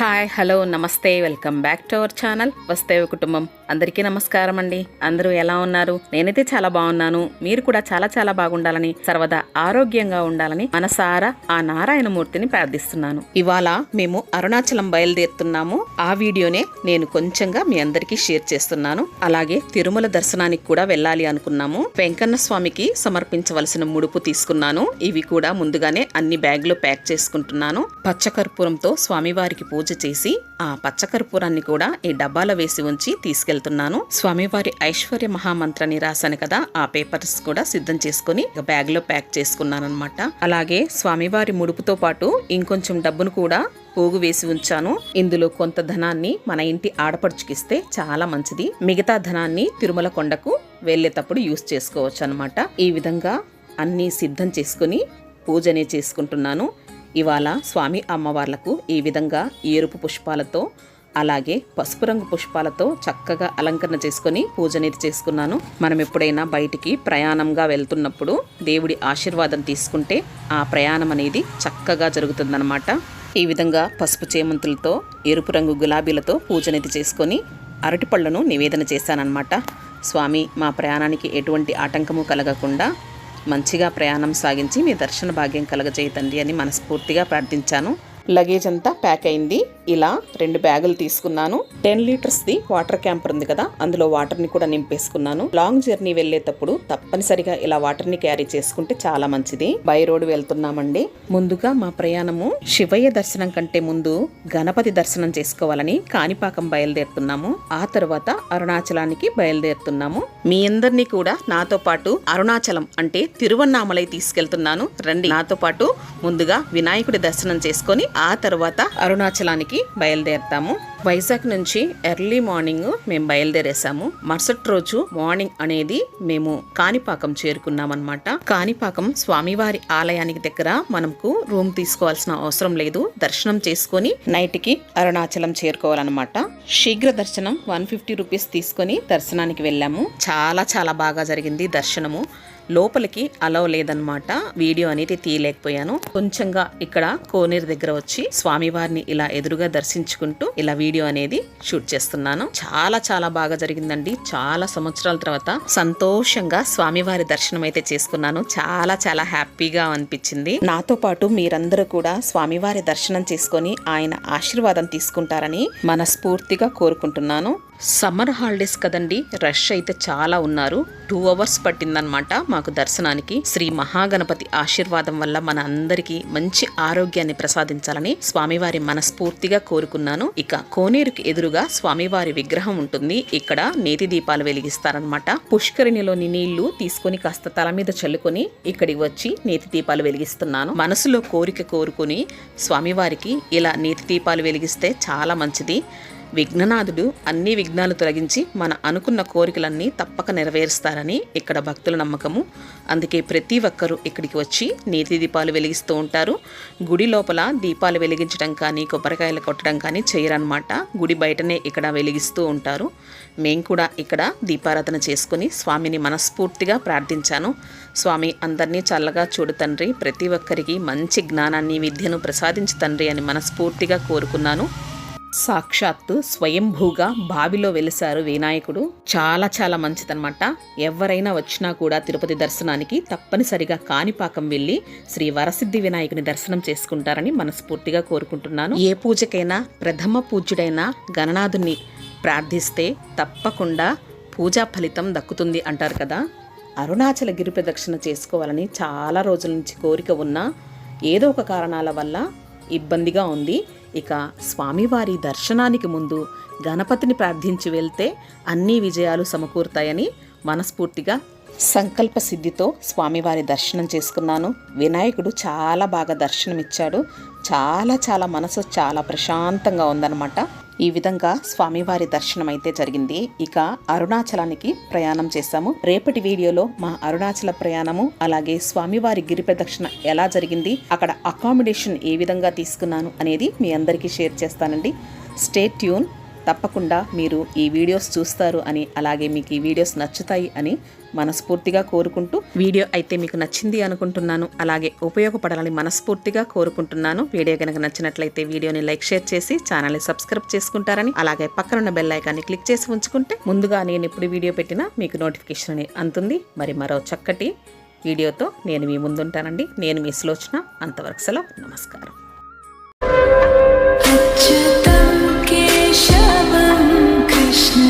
Hi hello నమస్తే welcome back to our channel వస్తే కుటుంబం. అందరికీ నమస్కారం అండి. అందరూ ఎలా ఉన్నారు? నేనైతే చాలా బాగున్నాను. మీరు కూడా చాలా చాలా బాగుండాలని సర్వదా ఆరోగ్యంగా ఉండాలని మనసారా ఆ నారాయణమూర్తిని ప్రార్థిస్తున్నాను. ఇవాళ మేము అరుణాచలం బయలుదేరుతున్నాము. ఆ వీడియోనే నేను కొంచెంగా మీ అందరికీ షేర్ చేస్తున్నాను. అలాగే తిరుమల దర్శనానికి కూడా వెళ్ళాలి అనుకున్నాము. వెంకన్న స్వామికి సమర్పించవలసిన ముడుపు తీసుకున్నాను. ఇవి కూడా ముందుగానే అన్ని బ్యాగ్లో ప్యాక్ చేసుకుంటున్నాను. పచ్చకర్పూరంతో స్వామివారికి పూజ చేసి ఆ పచ్చకర్పూరాన్ని కూడా ఈ డబ్బాలో వేసి ఉంచి తీసుకెళ్తున్నాను. స్వామివారి ఐశ్వర్య మహామంత్రాన్ని రాశాను కదా ఆ పేపర్స్ కూడా సిద్ధం చేసుకుని బ్యాగ్లో బ్యాగ్లో ప్యాక్ చేసుకున్నాను అనమాట అలాగే స్వామివారి ముడుపుతో పాటు ఇంకొంచెం డబ్బును కూడా పోగు వేసి ఉంచాను. ఇందులో కొంత ధనాన్ని మన ఇంటి ఆడపడుచుకిస్తే చాలా మంచిది. మిగతా ధనాన్ని తిరుమల కొండకు వెళ్ళేటప్పుడు యూస్ చేసుకోవచ్చు అనమాట ఈ విధంగా అన్నీ సిద్ధం చేసుకుని పూజనే చేసుకుంటున్నాను. ఇవాళ స్వామి అమ్మవార్లకు ఈ విధంగా ఏరుపు పుష్పాలతో అలాగే పసుపు రంగు పుష్పాలతో చక్కగా అలంకరణ చేసుకొని పూజ అనేది చేసుకున్నాను. మనం ఎప్పుడైనా బయటికి ప్రయాణంగా వెళ్తున్నప్పుడు దేవుడి ఆశీర్వాదం తీసుకుంటే ఆ ప్రయాణం అనేది చక్కగా జరుగుతుందన్నమాట. ఈ విధంగా పసుపు చేమంతులతో ఎరుపు రంగు గులాబీలతో పూజ అనేది చేసుకొని అరటిపళ్ళను నివేదన చేశానన్నమాట. స్వామి మా ప్రయాణానికి ఎటువంటి ఆటంకము కలగకుండా మంచిగా ప్రయాణం సాగించి మీ దర్శన భాగ్యం కలగజేయతండి అని మనస్ఫూర్తిగా ప్రార్థించాను. లగేజ్ అంతా ప్యాక్ అయింది. ఇలా రెండు బ్యాగులు తీసుకున్నాను. టెన్ లీటర్స్ది వాటర్ క్యాంపర్ ఉంది కదా అందులో వాటర్ని కూడా నింపేసుకున్నాను. లాంగ్ జర్నీ వెళ్ళేటప్పుడు తప్పనిసరిగా ఇలా వాటర్ని క్యారీ చేసుకుంటే చాలా మంచిది. బై రోడ్ వెళ్తున్నామండి. ముందుగా మా ప్రయాణము శివయ్య దర్శనం కంటే ముందు గణపతి దర్శనం చేసుకోవాలని కాణిపాకం బయలుదేరుతున్నాము. ఆ తర్వాత అరుణాచలానికి బయలుదేరుతున్నాము. మీ అందరినీ కూడా నాతో పాటు అరుణాచలం అంటే తిరువన్నామలై తీసుకెళ్తున్నాను. రండి. నాతో పాటు ముందుగా వినాయకుడి దర్శనం చేసుకొని ఆ తర్వాత అరుణాచలానికి బయలుదేరుతాము. వైజాగ్ నుంచి ఎర్లీ మార్నింగ్ మేము బయలుదేరేసాము మరుసటి రోజు మార్నింగ్ అనేది మేము కాణిపాకం చేరుకున్నాం అనమాట కాణిపాకం స్వామివారి ఆలయానికి దగ్గర మనకు రూమ్ తీసుకోవాల్సిన అవసరం లేదు. దర్శనం చేసుకొని నైట్కి అరుణాచలం చేరుకోవాలన్నమాట. శీఘ్ర దర్శనం వన్ ఫిఫ్టీ రూపీస్ తీసుకొని దర్శనానికి వెళ్ళాము. చాలా చాలా బాగా జరిగింది దర్శనము. లోపలికి అలవ్ లేదనమాట వీడియో అనేది తీయలేకపోయాను. కొంచెంగా ఇక్కడ కోనేరు దగ్గర వచ్చి స్వామివారిని ఇలా ఎదురుగా దర్శించుకుంటూ ఇలా వీడియో అనేది షూట్ చేస్తున్నాను. చాలా చాలా బాగా జరిగిందండి. చాలా సంవత్సరాల తర్వాత సంతోషంగా స్వామివారి దర్శనం అయితే చేసుకున్నాను. చాలా చాలా హ్యాపీగా అనిపించింది. నాతో పాటు మీరందరూ కూడా స్వామివారి దర్శనం చేసుకొని ఆయన ఆశీర్వాదం తీసుకుంటారని మనస్ఫూర్తిగా కోరుకుంటున్నాను. సమ్మర్ హాలిడేస్ కదండి రష్ అయితే చాలా ఉన్నారు. టూ అవర్స్ పట్టిందనమాట మాకు దర్శనానికి శ్రీ మహాగణపతి ఆశీర్వాదం వల్ల మన అందరికీ మంచి ఆరోగ్యాన్ని ప్రసాదించాలని స్వామివారి మనస్ఫూర్తిగా కోరుకున్నాను. ఇక కోనేరుకి ఎదురుగా స్వామివారి విగ్రహం ఉంటుంది. ఇక్కడ నేతి దీపాలు వెలిగిస్తారనమాట పుష్కరిణిలోని నీళ్ళు తీసుకొని కాస్త తల మీద చల్లుకొని ఇక్కడికి వచ్చి నేతి దీపాలు వెలిగిస్తున్నాను. మనసులో కోరిక కోరుకుని స్వామివారికి ఇలా నేతి దీపాలు వెలిగిస్తే చాలా మంచిది. విఘ్ననాథుడు అన్ని విఘ్నాలు తొలగించి మన అనుకున్న కోరికలన్నీ తప్పక నెరవేరుస్తారని ఇక్కడ భక్తుల నమ్మకము. అందుకే ప్రతి ఒక్కరూ ఇక్కడికి వచ్చి నేతి దీపాలు వెలిగిస్తూ ఉంటారు. గుడి లోపల దీపాలు వెలిగించడం కానీ కొబ్బరికాయలు కొట్టడం కానీ చేయరనమాట గుడి బయటనే ఇక్కడ వెలిగిస్తూ ఉంటారు. మేము కూడా ఇక్కడ దీపారాధన చేసుకుని స్వామిని మనస్ఫూర్తిగా ప్రార్థించాను. స్వామి అందరినీ చల్లగా చూడు తండ్రి. ప్రతి ఒక్కరికి మంచి జ్ఞానాన్ని విద్యను ప్రసాదించు తండ్రి అని మనస్ఫూర్తిగా కోరుకున్నాను. సాక్షాత్తు స్వయంభూగా బావిలో వెలిశారు వినాయకుడు. చాలా చాలా మంచిదన్నమాట. ఎవరైనా వచ్చినా కూడా తిరుపతి దర్శనానికి తప్పనిసరిగా కాణిపాకం వెళ్ళి శ్రీ వరసిద్ధి వినాయకుని దర్శనం చేసుకుంటారని మనస్ఫూర్తిగా కోరుకుంటున్నాను. ఏ పూజకైనా ప్రథమ పూజ్యుడైన గణనాథుని ప్రార్థిస్తే తప్పకుండా పూజా ఫలితం దక్కుతుంది అంటారు కదా. అరుణాచల గిరి ప్రదక్షిణ చేసుకోవాలని చాలా రోజుల నుంచి కోరిక ఉన్నా ఏదో ఒక కారణాల వల్ల ఇబ్బందిగా ఉంది. ఇక స్వామివారి దర్శనానికి ముందు గణపతిని ప్రార్థించి వెళ్తే అన్ని విజయాలు సమకూరుతాయని మనస్ఫూర్తిగా సంకల్ప సిద్ధితో స్వామివారి దర్శనం చేసుకున్నాను. వినాయకుడు చాలా బాగా దర్శనమిచ్చాడు. చాలా చాలా మనసు చాలా ప్రశాంతంగా ఉందన్నమాట. ఈ విధంగా స్వామివారి దర్శనం అయితే జరిగింది. ఇక అరుణాచలానికి ప్రయాణం చేశాము. రేపటి వీడియోలో మా అరుణాచల ప్రయాణము అలాగే స్వామివారి గిరి ప్రదక్షిణ ఎలా జరిగింది అక్కడ అకామిడేషన్ ఏ విధంగా తీసుకున్నాను అనేది మీ అందరికీ షేర్ చేస్తానండి. స్టే ట్యూన్ తప్పకుండా మీరు ఈ వీడియోస్ చూస్తారు అని అలాగే మీకు ఈ వీడియోస్ నచ్చుతాయి అని మనస్ఫూర్తిగా కోరుకుంటూ వీడియో అయితే మీకు నచ్చింది అనుకుంటున్నాను. అలాగే ఉపయోగపడాలని మనస్ఫూర్తిగా కోరుకుంటున్నాను. వీడియో కనుక నచ్చినట్లయితే వీడియోని లైక్ షేర్ చేసి ఛానల్ని సబ్స్క్రైబ్ చేసుకుంటారని అలాగే పక్కనున్న బెల్ ఐకాన్ని క్లిక్ చేసి ఉంచుకుంటే ముందుగా నేను ఎప్పుడు వీడియో పెట్టినా మీకు నోటిఫికేషన్ అని అందుతుంది. మరి మరో చక్కటి వీడియోతో నేను మీ ముందుంటానండి. నేను మీ సులోచన. అంతవరకు సెలవు. నమస్కారం. Krishna.